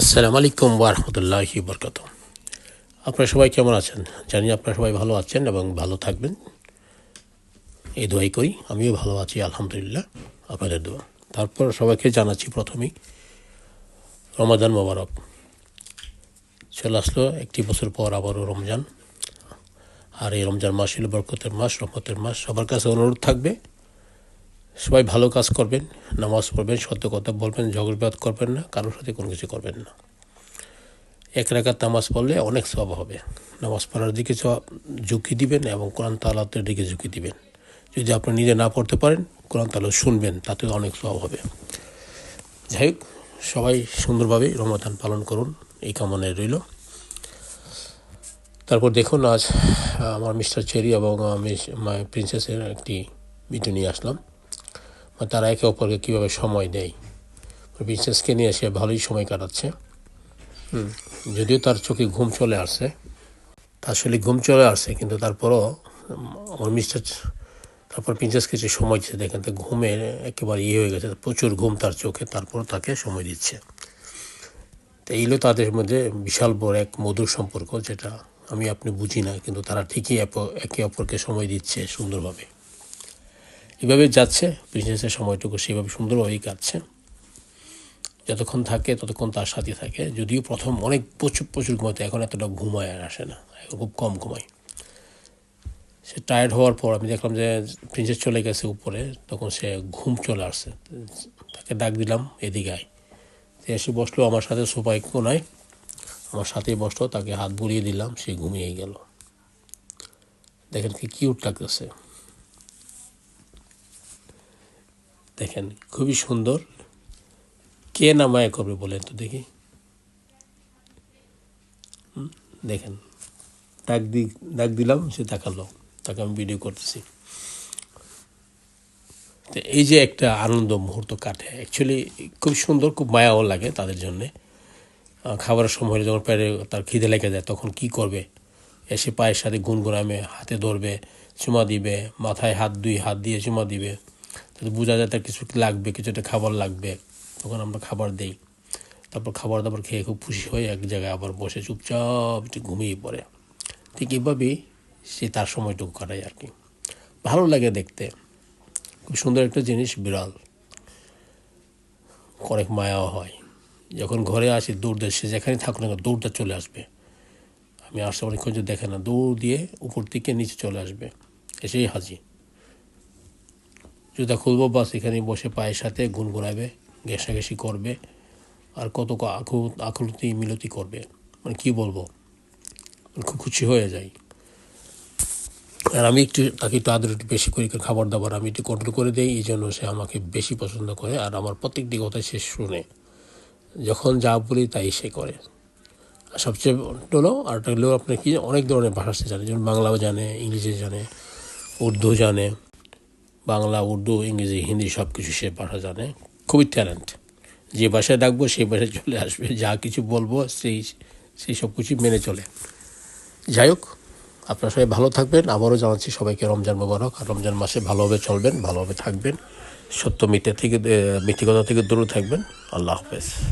আসসালামু আলাইকুম ওরহমতুল্লাহি বরকত আপনারা সবাই কেমন আছেন? জানি আপনারা সবাই ভালো আছেন এবং ভালো থাকবেন। এই দোয়াই করি, আমিও ভালো আছি, আলহামদুলিল্লাহ, আপনাদের দোয়া। তারপর সবাইকে জানাচ্ছি প্রথমেই, রমাদান মোবারক। চলে আসলো একটি বছর পর আবারও রমজান। আর এই রমজান মাস হলো বরকতের মাস, রহমতের মাস। সবার কাছে অনুরোধ থাকবে সবাই ভালো কাজ করবেন, নামাজ পড়বেন, সত্য কথা বলবেন ঝগড়বাদ করবেন না, কারোর সাথে কোনো কিছু করবেন না। এক রাকাত নামাজ পড়লে অনেক সব হবে। নামাজ পড়ার দিকে ঝুঁকি দিবেন এবং কোরআন তালাতের দিকে ঝুঁকি দিবেন। যদি আপনি নিজে না পড়তে পারেন, কোরআন তালা শুনবেন, তাতে অনেক সব হবে। যাই হোক, সবাই সুন্দরভাবে রমাদান পালন করুন, এই কামনায় রইল। তারপর দেখুন, আজ আমার মিস্টার চেরি এবং আমি প্রিন্সেসের একটি ভিডিও নিয়ে আসলাম। মানে তারা একে অপরকে কীভাবে সময় দেয়? প্রিন্সেসকে নিয়ে সে ভালোই সময় কাটাচ্ছে। যদিও তার চোখে ঘুম চলে আসছে। তার আসলে ঘুম চলে আসছে, কিন্তু তারপরও আমার মিস্টার তারপর প্রিন্সেসকে যে সময় দিচ্ছে, দেখেন তো ঘুমে একেবারে ইয়ে হয়ে গেছে, প্রচুর ঘুম তার চোখে, তারপর তাকে সময় দিচ্ছে। তো এইগুলো তাদের মধ্যে বিশাল বড় এক মধুর সম্পর্ক, যেটা আমি আপনি বুঝি না, কিন্তু তারা ঠিকই একে অপরকে সময় দিচ্ছে সুন্দরভাবে। এভাবে যাচ্ছে বিজনেসের সময়টুকু সেভাবে সুন্দরভাবেই কাটছে। যতক্ষণ থাকে, ততক্ষণ তার সাথে থাকে। যদিও প্রথম অনেক প্রচুর প্রচুর ঘুমাতে, এখন এতটা ঘুমায় আর আসে না খুব কম ঘুমায়। সে টায়ার্ড হওয়ার পর আমি দেখলাম যে প্রিন্সেস চলে গেছে উপরে, তখন সে ঘুম চলে আসছে। তাকে ডাক দিলাম, এদিকে এসে বসল আমার সাথে, সোফায় কোনায়। আমার সাথেই বসল, তাকে হাত বুলিয়ে দিলাম, সে ঘুমিয়ে গেল। দেখেন কি কিউট লাগতেছে। দেখেন, খুবই সুন্দর। কে না মায়া করবে বলেন তো দেখি। দেখেন ডাক দি ডাক দিলাম, সে তাকালো। তাকে আমি ভিডিও করতেছি। তো এই যে একটা আনন্দ মুহূর্ত কাটে। অ্যাকচুয়ালি খুব সুন্দর, খুব মায়াও লাগে তাদের জন্যে। খাবারের সময় যখন পেটে তার খিদে লেগে যায়, তখন কি করবে? এসে পায়ের সাথে গুনগুনামে, হাতে ধরবে, চুমা দিবে, মাথায় হাত, দুই হাত দিয়ে চুমা দিবে। বোঝা যায় তার কিছু লাগবে, কিছু একটা খাবার লাগবে। তখন আমরা খাবার দেই। তারপর খাবার দাবার খেয়ে খুব খুশি হয়ে এক জায়গায় আবার বসে চুপচাপ একটু ঘুমিয়ে পড়ে। ঠিক এভাবেই সে তার সময়টুকু কাটায় আর কি। ভালো লাগে দেখতে। খুব সুন্দর একটা জিনিস, বিড়াল। অনেক মায়াও হয়। যখন ঘরে আসি, দৌড় দিয়ে, সে যেখানে থাকুক না দৌড়টা চলে আসবে। আমি আসতে অনেকক্ষণ দেখে না, দৌড় দিয়ে উপর থেকে নিচে চলে আসবে। এসেই হাজি জুতা খুলবো, বাস এখানে বসে পায়ের সাথে গুনগুনাবে, ঘেঁষাঘেঁষি করবে, আর কত আকুলতি মিলতি করবে। মানে কি বলব? খুব খুশি হয়ে যাই। আর আমি একটু তাকে একটু আদর একটু বেশি করি খাবার দাবার আমি একটু কন্ট্রোল করে দিই, এই জন্য সে আমাকে বেশি পছন্দ করে, আর আমার প্রত্যেকটি কথা সে শুনে। যখন যা বলি তাই সে করে। আর সবচেয়ে হলো আরেকটা হলো আপনার কি অনেক ধরনের ভাষা সে জানে, যেমন বাংলাও জানে, ইংলিশে জানে, উর্দু জানে। বাংলা, উর্দু, ইংরেজি, হিন্দি সব কিছু সে ভাষা জানে। খুবই ট্যালেন্ট যে ভাষায় ডাকবো সেই ভাষায় চলে আসবে। যা কিছু বলব, সেই সেই সব কিছু মেনে চলে। যাই হোক, আপনারা সবাই ভালো থাকবেন। আবারও জানাচ্ছি সবাইকে রমজান মোবারক। আর রমজান মাসে ভালোভাবে চলবেন, ভালোভাবে থাকবেন। সত্য মিথ্যা থেকে মিথ্যিকতা থেকে দূরে থাকবেন। আল্লাহ হাফেজ।